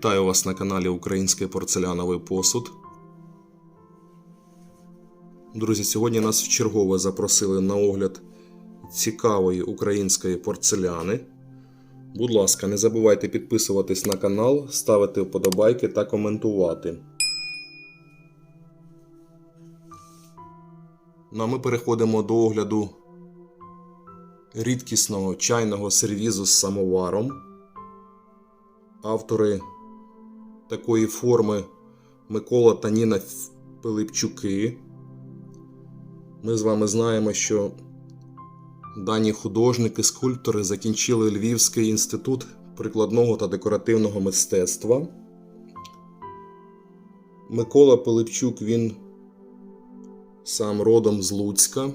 Вітаю вас на каналі Український порцеляновий посуд. Друзі, сьогодні нас вчергове запросили на огляд цікавої української порцеляни. Будь ласка, не забувайте підписуватись на канал, ставити вподобайки та коментувати. Ну а ми переходимо до огляду рідкісного чайного сервізу з самоваром. Автори такої форми Микола та Ніна Пилипчуки. Ми з вами знаємо, що дані художники, скульптори закінчили Львівський інститут прикладного та декоративного мистецтва. Микола Пилипчук він сам родом з Луцька.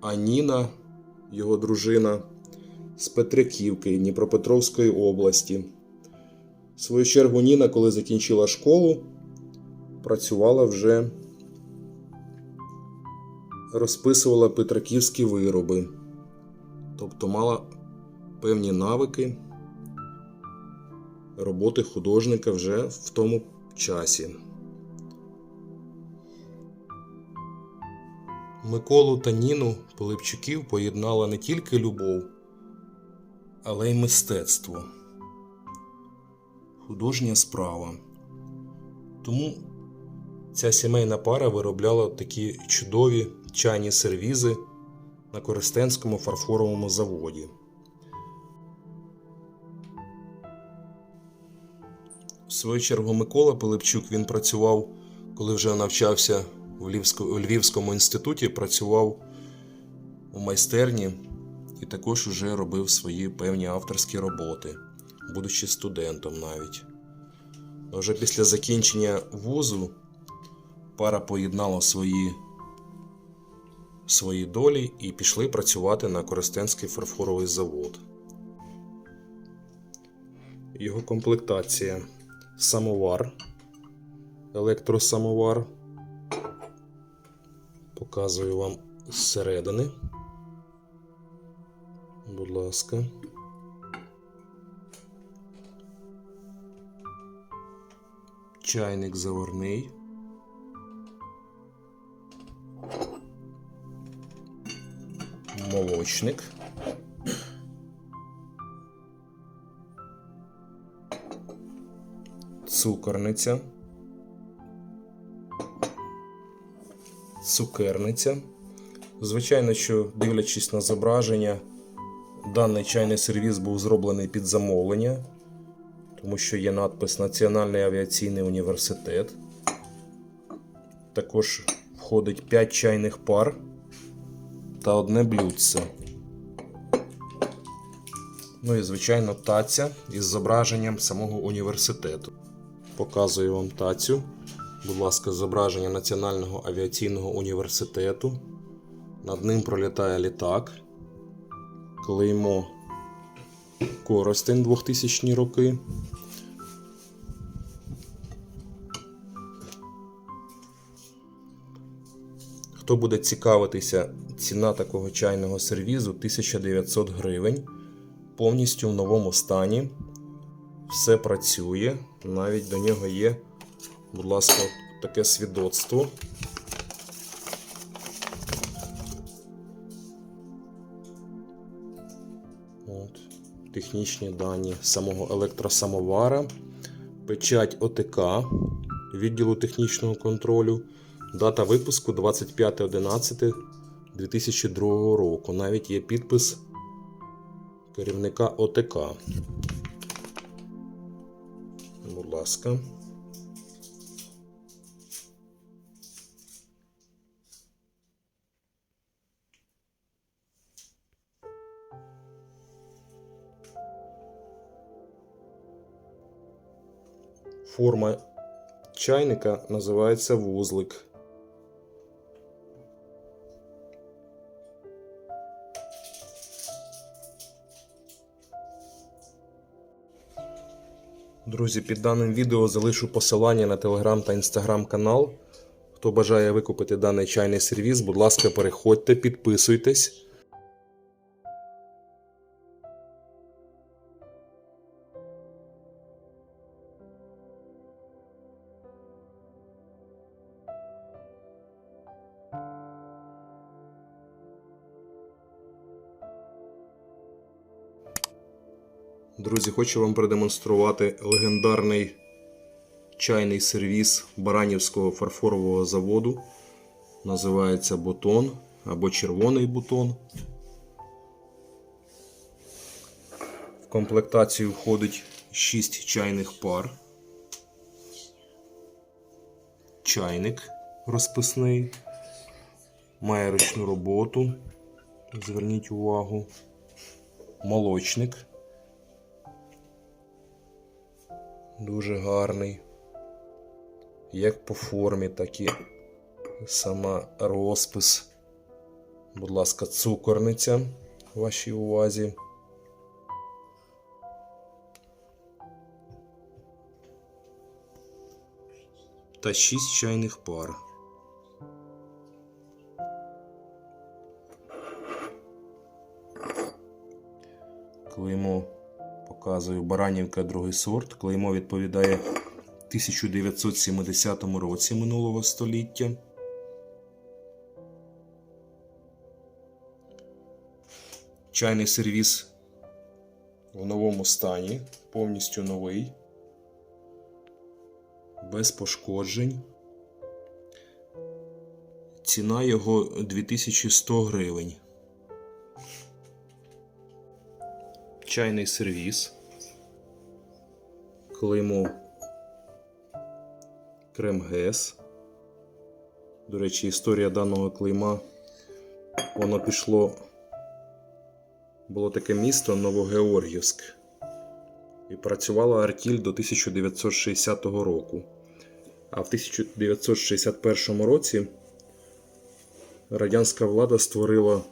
А Ніна, його дружина, з Петриківки Дніпропетровської області. В свою чергу Ніна, коли закінчила школу, працювала вже, розписувала петриківські вироби, тобто мала певні навики роботи художника вже в тому часі. Миколу та Ніну Пилипчуків поєднала не тільки любов, але й мистецтво. Художня справа. Тому ця сімейна пара виробляла такі чудові чайні сервізи на Користенському фарфоровому заводі. В свою чергу Микола Пилипчук він працював, коли вже навчався у Львівському, інституті, працював у майстерні і також вже робив свої певні авторські роботи, будучи студентом навіть. Вже після закінчення вузу пара поєднала свої, свої долі і пішли працювати на Коростенський фарфоровий завод. Його комплектація самовар, електросамовар. Показую вам зсередини. Будь ласка. Чайник заварний. Молочник. Цукорниця. Цукерниця. Звичайно, що дивлячись на зображення, даний чайний сервіс був зроблений під замовлення, тому що є надпис Національний авіаційний університет. Також входить 5 чайних пар та одне блюдце. Ну і, звичайно, таця із зображенням самого університету. Показую вам тацю. Будь ласка, зображення Національного авіаційного університету. Над ним пролітає літак. Клеймо Коростень 2000 роки. Хто буде цікавитися, ціна такого чайного сервізу 1900 гривень. Повністю в новому стані. Все працює. Навіть до нього є, будь ласка, таке свідоцтво. От, Технічні дані самого електросамовара, печать ОТК відділу технічного контролю, дата випуску 25.11.2002 року. Навіть є підпис керівника ОТК. Будь ласка. Форма чайника називається вузлик. Друзі, під даним відео залишу посилання на телеграм та інстаграм канал. Хто бажає викупити даний чайний сервіс, будь ласка, переходьте, підписуйтесь. Друзі, хочу вам продемонструвати легендарний чайний сервіс Баранівського фарфорового заводу. Називається бутон або червоний бутон. В комплектацію входить 6 чайних пар. Чайник розписний. Має ручну роботу. Зверніть увагу. Молочник. Дуже гарний. Як по формі, так і сама розпис. Будь ласка, цукорниця в вашій увазі. Та 6 чайних пар. Клеймо показую Баранівка другий сорт. Клеймо відповідає 1970 році минулого століття. Чайний сервіс в новому стані, повністю новий, без пошкоджень. Ціна його 2100 гривень. Чайний сервіс. Клеймо Кремгес. До речі, історія даного клейма. Воно пішло. Було таке місто Новогеоргівськ. І працювала Артіль до 1960 року. А в 1961 році радянська влада створила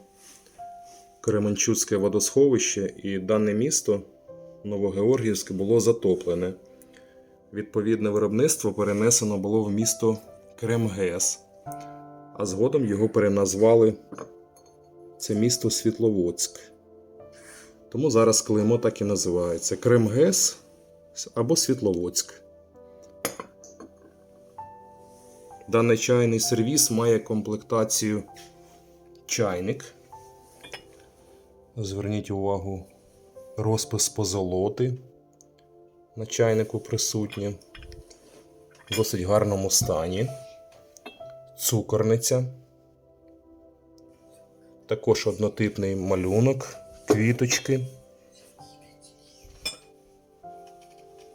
Кременчуцьке водосховище, і дане місто Новогеоргівськ було затоплене. Відповідне виробництво перенесено було в місто Кремгес, а згодом його переназвали це місто Світловодськ. Тому зараз клеймо так і називається Кремгес або Світловодськ. Даний чайний сервіс має комплектацію чайник. Зверніть увагу, розпис позолоти на чайнику присутні. В досить гарному стані. Цукорниця. Також однотипний малюнок, квіточки.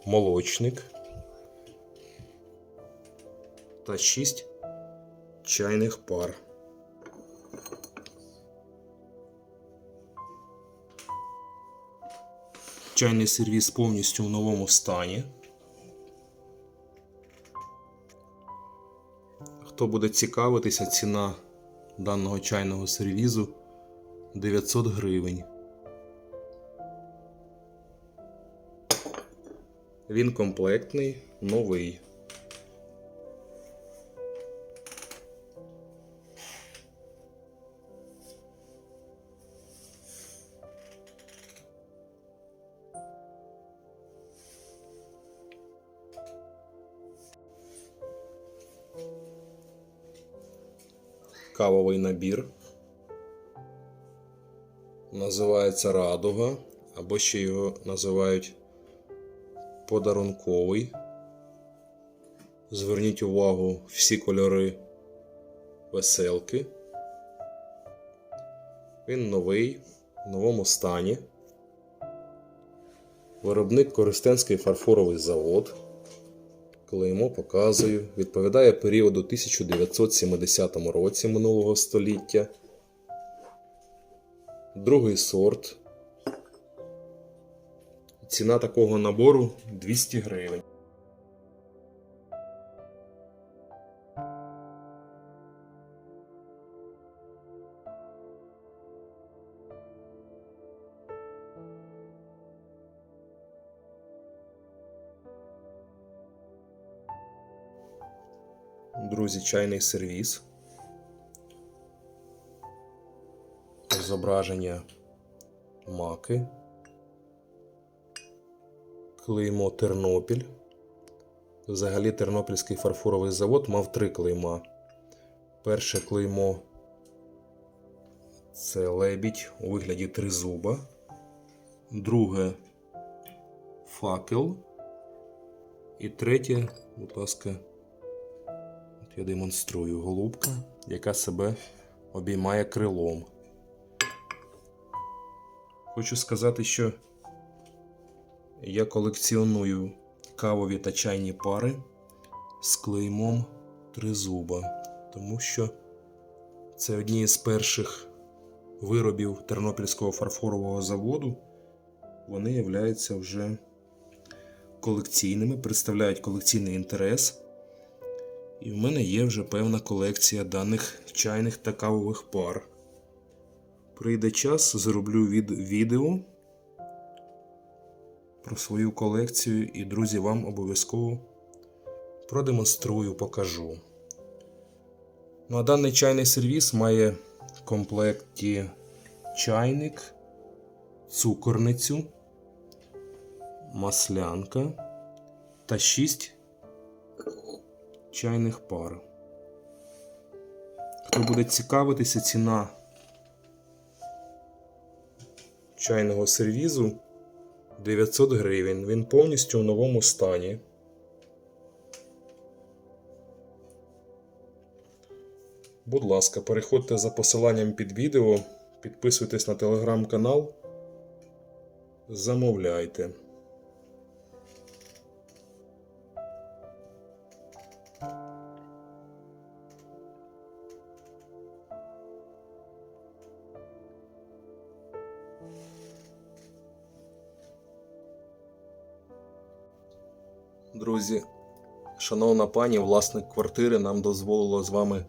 Молочник. Та 6 чайних пар. Чайний сервіс повністю в новому стані. Хто буде цікавитися, ціна даного чайного сервізу 900 гривень. Він комплектний, новий. Кавовий набір. Називається Радуга, або ще його називають подарунковий. Зверніть увагу всі кольори веселки. Він новий, в новому стані. Виробник Користенський фарфоровий завод. Клеймо показую. Відповідає періоду 1970 році минулого століття. Другий сорт. Ціна такого набору 200 гривень. Друзі, чайний сервіс. Зображення маки. Клеймо Тернопіль. Взагалі Тернопільський фарфоровий завод мав три клейма. Перше клеймо це лебідь у вигляді тризуба. Друге факел. І третє, будь ласка, я демонструю голубка, яка себе обіймає крилом. Хочу сказати, що я колекціоную кавові та чайні пари з клеймом тризуба, тому що це одні з перших виробів Тернопільського фарфорового заводу. Вони являються вже колекційними, представляють колекційний інтерес. І в мене є вже певна колекція даних чайних та кавових пар. Прийде час, зроблю від відео про свою колекцію і, друзі, вам обов'язково продемонструю, покажу. Ну, а даний чайний сервіс має в комплекті чайник, цукорницю, маслянка та 6 чайних пар. Хто буде цікавитися, ціна чайного сервізу 900 гривень. Він повністю у новому стані. Будь ласка, переходьте за посиланням під відео, підписуйтесь на телеграм-канал, замовляйте. Друзі, шановна пані, власник квартири нам дозволило з вами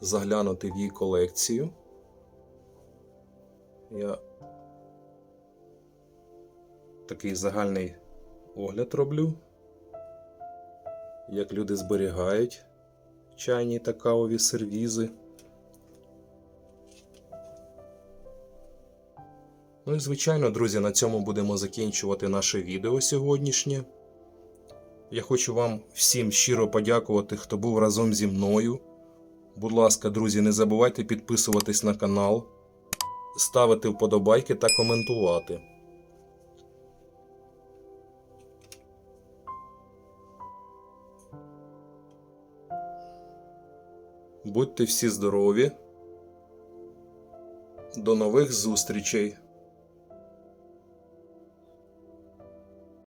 заглянути в її колекцію. Я такий загальний огляд роблю, як люди зберігають чайні та кавові сервізи. Ну і звичайно, друзі, на цьому будемо закінчувати наше відео сьогоднішнє. Я хочу вам всім щиро подякувати, хто був разом зі мною. Будь ласка, друзі, не забувайте підписуватись на канал, ставити вподобайки та коментувати. Будьте всі здорові. До нових зустрічей!